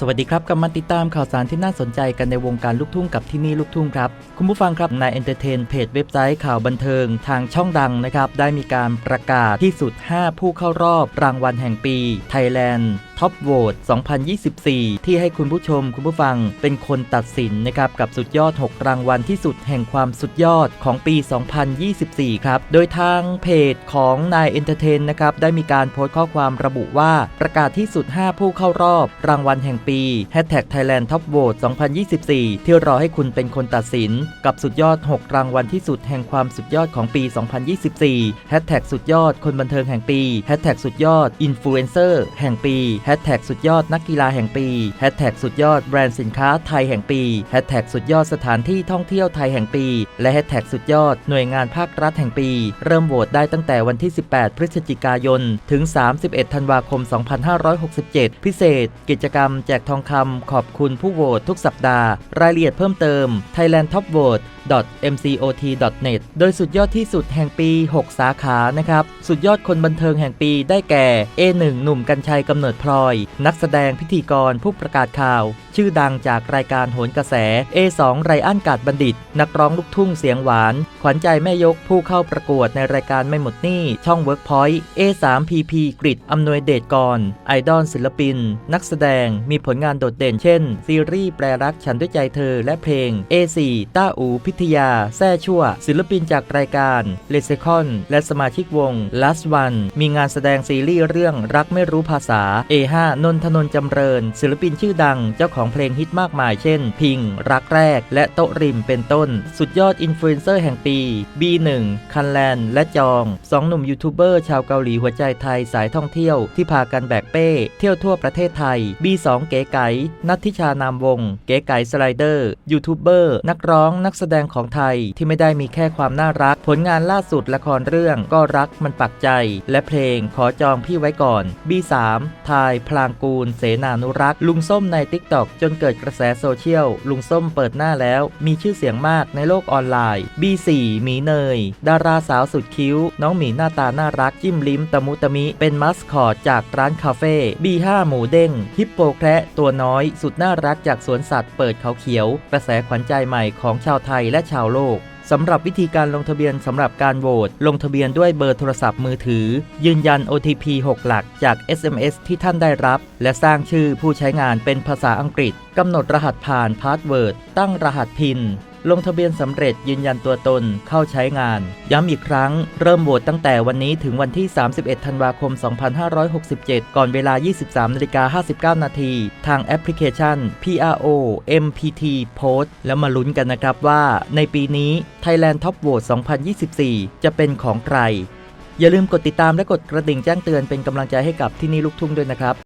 สวัสดีครับกลับมาติดตามข่าวสารที่น่าสนใจกันในวงการลูกทุ่งกับที่นี่ลูกทุ่งครับ คุณผู้ฟังครับนายเอนเตอร์เทนเพจเว็บไซต์ข่าวบันเทิงทางช่องดังนะครับ ได้มีการประกาศที่สุด 5 ผู้เข้ารอบรางวัลแห่งปี Thailand Top Vote 2024 ที่ให้คุณผู้ชมคุณผู้ฟังเป็นคนตัดสินนะครับ กับสุดยอด 6 รางวัลที่สุดแห่งความสุดยอดของปี 2024 ครับ โดยทางเพจของนายเอนเตอร์เทนนะครับได้มีการโพสต์ข้อความระบุว่าประกาศที่สุด 5 ผู้เข้ารอบรางวัลแห่งปี Hashtag Thailand Top Vote 2024 ที่รอให้คุณเป็นคนตัดสิน กับสุดยอด 6 รางวัลที่สุดแห่งความสุดยอดของปี 2024 Hashtag สุดยอดคนบันเทิงแห่งปี Hashtag สุดยอดอินฟลูเอนเซอร์แห่งปี Hashtag สุดยอดนักกีฬาแห่งปี Hashtag สุดยอดแบรนด์สินค้าไทยแห่งปี Hashtag สุดยอดสถานที่ท่องเที่ยวไทยแห่งปี และ Hashtag สุดยอดหน่วยงานภาครัฐแห่งปี เริ่มโหวตได้ตั้งแต่วันที่ 18 พฤศจิกายน ถึง 31 ธันวาคม 2567 พิเศษ กิจกรรมแจจกทองคำขอบคุณผู้โหวตทุกสัปดาห์ รายละเอียดเพิ่มเติม Thailand Top Vote mcot.net โดยสุดยอดที่สุดแห่งปี 6 สาขานะครับ สุดยอดคนบันเทิงแห่งปีได้แก่ A1 หนุ่มกัญชัยกำเนิดพลอย นักแสดงพิธีกรผู้ประกาศข่าว ชื่อดังจากรายการโหนกระแส A2 ไรอันกาดบัณฑิต นักร้องลูกทุ่งเสียงหวาน ขวัญใจแม่ยกผู้เข้าประกวดในรายการไม่หมดหนี้ช่อง Workpoint A3 PP กริดอำนวยเดชกรไอดอลศิลปิน นักแสดงมีผลงานโดดเด่น เช่น ซีรีส์แปรรักฉันด้วยใจเธอและเพลง A4 ต้าอูพิทยา แซ่ชั่ว ศิลปินจากรายการเลเซคอนและสมาชิกวง Last One มีงานแสดงซีรีส์เรื่องรักไม่รู้ภาษา A5 นนทนนจำเริญ ศิลปินชื่อดังเจ้าของเพลงฮิตมากมายเช่น พิง รักแรก และโตริมเป็นต้น สุดยอดอินฟลูเอนเซอร์แห่งปี B1 คันแลนและจองสองหนุ่มยูทูบเบอร์ชาวเกาหลีหัวใจไทยสายท่องเที่ยวที่พากันแบกเป้ เที่ยวทั่วประเทศไทย B2 เก๋ไก๋นัททิชานามวง เก๋ไก๋สไลเดอร์ยูทูบเบอร์นักร้องนักแสดงของไทยที่ไม่ได้มีแค่ความน่ารัก ผลงานล่าสุดละครเรื่องก็รักมันปักใจ และเพลงขอจองพี่ไว้ก่อน B3 ทายพลางกูล เสนานุรักษ์ลุงส้มใน t ิ k t o k จนเกิดกระแสโซเชียล ลุงส้มเปิดหน้าแล้ว มีชื่อเสียงมากในโลกออนไลน์ B4 หมีเนย ดาราสาวสุดคิ้ว น้องหมีหน้าตาน่ารักจิ้มลิ้มตะมุตะมิ เป็นมัสคอตจากร้านคาเฟ่ B5 หมูเด้งฮิปโปแคระตัวน้อย สุดน่ารักจากสวนสัตว์เปิดเขาเขียว กระแสขวัญใจใหม่ของชาวไทยและชาวโลกสำหรับวิธีการลงทะเบียนสำหรับการโหวตลงทะเบียนด้วยเบอร์โทรศัพท์มือถือ ยืนยัน OTP 6 หลักจาก SMS ที่ท่านได้รับ และสร้างชื่อผู้ใช้งานเป็นภาษาอังกฤษกำหนดรหัสผ่านพาสเวิร์ดตั้งรหัสพิน ลงทะเบียนสำเร็จยืนยันตัวตนเข้าใช้งาน ย้ำอีกครั้ง เริ่มโหวตตั้งแต่วันนี้ถึงวันที่ 31 ธันวาคม 2567 ก่อนเวลา 23นาฬิกา59 นาที ทางแอปพลิเคชัน PRO MPT Post แล้วมาลุ้นกันนะครับว่า ในปีนี้ Thailand Top Vote 2024 จะเป็นของใคร อย่าลืมกดติดตามและกดกระดิ่งแจ้งเตือนเป็นกำลังใจให้กับที่นี่ลูกทุ่งด้วยนะครับ